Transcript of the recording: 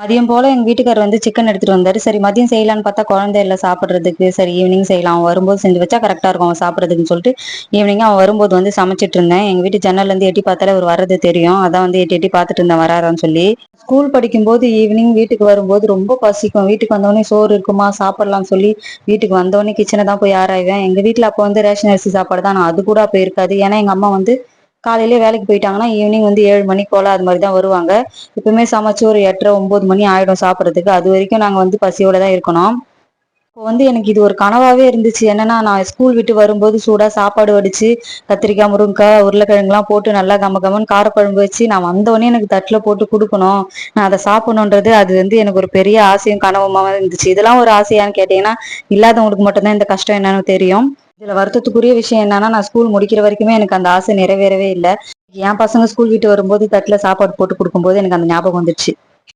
மதியம் போல எங்க வீட்டுக்காரர் வந்து சிக்கன் எடுத்துட்டு வந்தாரு. சரி மதியம் செய்யலான்னு பார்த்தா குழந்தை இல்லை சாப்பிட்றதுக்கு. சரி ஈவினிங் செய்யலாம். அவன் வரும்போது செஞ்சு வச்சா கரெக்டா இருக்கும் அவன் சாப்பிட்றதுக்குன்னு சொல்லிட்டு. ஈவினிங் அவன் வரும்போது வந்து சமைச்சிட்டு இருந்தேன். எங்க வீட்டு ஜன்னல்ல இருந்து எட்டி பார்த்தாலே அவர் வர்றது தெரியும். அதான் வந்து எட்டி எட்டி பார்த்துட்டு இருந்தேன் வராரான்னு சொல்லி. ஸ்கூல் படிக்கும்போது ஈவினிங் வீட்டுக்கு வரும்போது ரொம்ப பசிக்கும். வீட்டுக்கு வந்தோடனே சோறு இருக்குமா சாப்பிடலாம்னு சொல்லி வீட்டுக்கு வந்தோடனே கிச்சனை தான் போய் ஆராய்வேன். எங்க வீட்டில் அப்போ வந்து ரேஷன் அரிசி சாப்பாடு தான். நான் அது கூட அப்போ இருக்காது. ஏன்னா எங்க அம்மா வந்து காலையிலே வேலைக்கு போயிட்டாங்கன்னா ஈவினிங் வந்து ஏழு மணி போல அது மாதிரி தான் வருவாங்க. எப்பவுமே சமைச்சு ஒரு எட்டரை ஒன்பது மணி ஆயிடும் சாப்பிட்றதுக்கு. அது வரைக்கும் நாங்கள் வந்து பசியோட தான் இருக்கணும். இப்போ வந்து எனக்கு இது ஒரு கனவாவே இருந்துச்சு. என்னன்னா நான் ஸ்கூல் விட்டு வரும்போது சூடா சாப்பாடு வடிச்சு கத்திரிக்காய் முருங்கக்காய் உருளைக்கிழங்குலாம் போட்டு நல்லா கம கமன்னு காரக்குழம்பு வச்சு நான் வந்தோடனே எனக்கு தட்டுல போட்டு கொடுக்கணும். நான் அதை சாப்பிடணுன்றது அது வந்து எனக்கு ஒரு பெரிய ஆசையும் கனவுமாவும் இருந்துச்சு. இதெல்லாம் ஒரு ஆசையான்னு கேட்டீங்கன்னா இல்லாதவங்களுக்கு மட்டும்தான் இந்த கஷ்டம் என்னன்னு தெரியும். இதுல வருத்தத்துக்குரிய விஷயம் என்னன்னா நான் ஸ்கூல் முடிக்கிற வரைக்குமே எனக்கு அந்த ஆசை நிறைவேறவே இல்லை. என் பசங்க ஸ்கூல் விட்டு வரும்போது தட்டுல சாப்பாடு போட்டு கொடுக்கும்போது எனக்கு அந்த ஞாபகம் வந்துச்சு